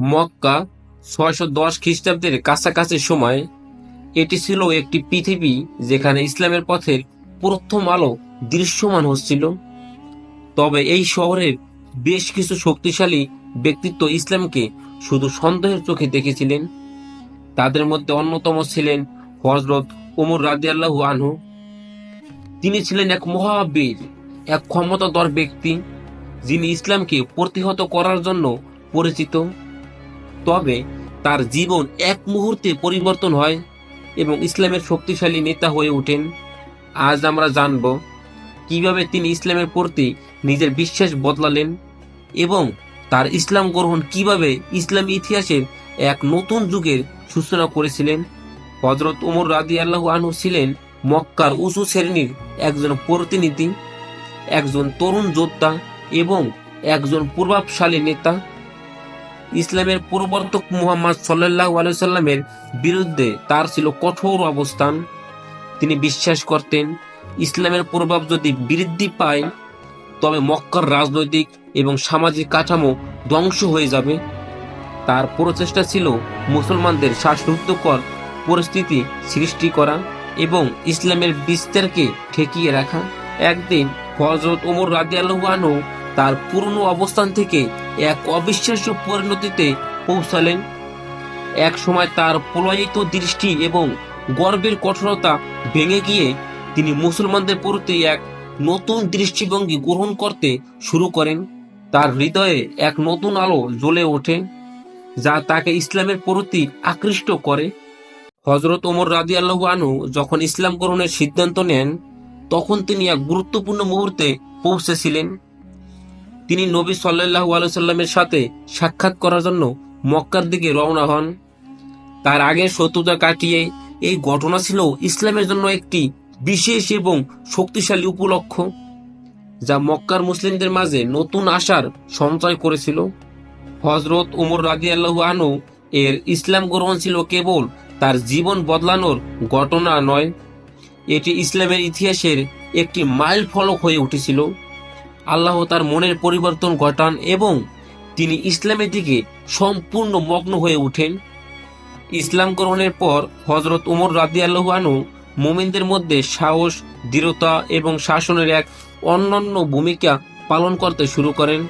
মক্কা ছয়শো দশ খ্রিস্টাব্দের কাছাকাছি সময় এটি ছিল একটি পৃথিবী যেখানে ইসলামের পথের প্রথম আলো দৃশ্যমান হচ্ছিল। তবে এই শহরের বেশ কিছু শক্তিশালী ব্যক্তিত্ব ইসলামকে শুধু সন্দেহের চোখে দেখেছিলেন। তাদের মধ্যে অন্যতম ছিলেন হজরত ওমর রাদিয়াল্লাহু আনহু। তিনি ছিলেন এক মহাবীর, এক ক্ষমতাধর ব্যক্তি যিনি ইসলামকে প্রতিহত করার জন্য পরিচিত। তবে তার জীবন এক মুহূর্তে পরিবর্তন হয় এবং ইসলামের শক্তিশালী নেতা হয়ে ওঠেন। আজ আমরা জানব কীভাবে তিনি ইসলামের প্রতি নিজের বিশ্বাস বদলালেন এবং তার ইসলাম গ্রহণ কীভাবে ইসলামী ইতিহাসের এক নতুন যুগের সূচনা করেছিলেন। হজরত উমর রাদি আল্লাহ আনহু ছিলেন মক্কার উঁচু শ্রেণির একজন প্রতিনিধি, একজন তরুণ যোদ্ধা এবং একজন প্রভাবশালী নেতা। ইসলামের প্রবর্তক মুহাম্মদ সাল্লাহ আলাইসাল্লামের বিরুদ্ধে তার ছিল কঠোর অবস্থান। তিনি বিশ্বাস করতেন, ইসলামের প্রভাব যদি বৃদ্ধি পায়, তবে মক্কার রাজনৈতিক এবং সামাজিক কাঠামো ধ্বংস হয়ে যাবে। তার প্রচেষ্টা ছিল মুসলমানদের শ্বাসরুদ্ধকর পরিস্থিতি সৃষ্টি করা এবং ইসলামের বিস্তারকে ঠেকিয়ে রাখা। একদিন হজরত ওমর রাদিয়াল্লাহু তার পুরনো অবস্থান থেকে এক অবিশ্বাস্য পরিণতিতে পৌঁছালেন। এক সময় তার প্রলয়িত দৃষ্টি এবং গর্বের কঠোরতা ভেঙে গিয়ে তিনি মুসলমানদের প্রতি এক নতুন দৃষ্টিভঙ্গি গ্রহণ করতে শুরু করেন। তার হৃদয়ে এক নতুন আলো জ্বলে ওঠে, যা তাকে ইসলামের প্রতি আকৃষ্ট করে। হজরত ওমর রাজি আনু যখন ইসলাম গ্রহণের সিদ্ধান্ত নেন, তখন তিনি এক গুরুত্বপূর্ণ মুহূর্তে পৌঁছেছিলেন। তিনি নবী সাল্লাহ আলাইসাল্লামের সাথে সাক্ষাৎ করার জন্য মক্কার দিকে রওনা হন। তার আগের শত্রুতা কাটিয়ে এই ঘটনা ছিল ইসলামের জন্য একটি বিশেষ এবং শক্তিশালী উপলক্ষ, যা মক্কার মুসলিমদের মাঝে নতুন আশার সঞ্চয় করেছিল। হজরত উমর রাজি আল্লাহ আনু এর ইসলাম গ্রহণ ছিল কেবল তার জীবন বদলানোর ঘটনা নয়, এটি ইসলামের ইতিহাসের একটি মাইল ফলক হয়ে উঠেছিল। আল্লাহ তার মনের পরিবর্তন ঘটান এবং তিনি ইসলামের দিকে সম্পূর্ণ মগ্ন হয়ে ওঠেন ইসলাম গ্রহণের পর হজরত উমর রাদি আনহু মোমিনদের মধ্যে সাহস, দৃঢ়তা এবং শাসনের এক অনন্য ভূমিকা পালন করতে শুরু করেন।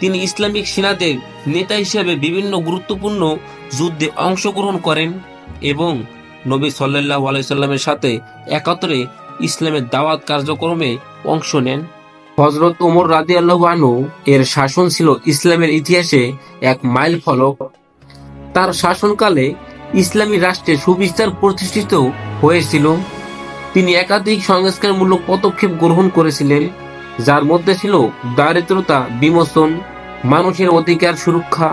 তিনি ইসলামিক সেনাদের নেতা হিসেবে বিভিন্ন গুরুত্বপূর্ণ যুদ্ধে অংশগ্রহণ করেন এবং নবী সাল্লাহ আলাইসাল্লামের সাথে একাত্তরে ইসলামের দাওয়াত কার্যক্রমে অংশ নেন। হজরত ওমর রাদি আল্লাহ আনু এর শাসন ছিল ইসলামের ইতিহাসে এক মাইল ফলক। তার শাসনকালে ইসলামী রাষ্ট্রে সুবিস্তার প্রতিষ্ঠিত হয়েছিল। তিনি একাধিক সংস্কারমূলক পদক্ষেপ গ্রহণ করেছিলেন, যার মধ্যে ছিল দারিদ্রতা বিমোচন, মানুষের অধিকার সুরক্ষা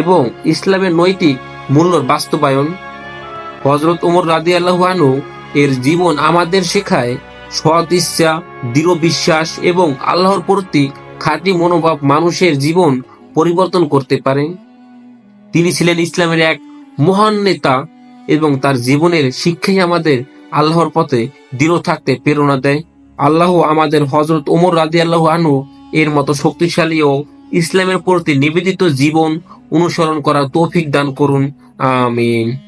এবং ইসলামের নৈতিক মূল্যর বাস্তবায়ন। হজরত ওমর রাদি আল্লাহ আনু এর জীবন আমাদের শেখায় সৎ ইচ্ছা দৃঢ় বিশ্বাস এবং আল্লাহর প্রতি খাঁটি মনোভাব মানুষের জীবন পরিবর্তন করতে পারে। তিনি ছিলেন ইসলামের এক মহান নেতা এবং তার জীবনের শিক্ষাই আমাদের আল্লাহর পথে দৃঢ় থাকতে প্রেরণা দেয়। আল্লাহ আমাদের হজরত ওমর রাজি আল্লাহ আনু এর মতো শক্তিশালী ও ইসলামের প্রতি নিবেদিত জীবন অনুসরণ করার তৌফিক দান করুন। আমিন।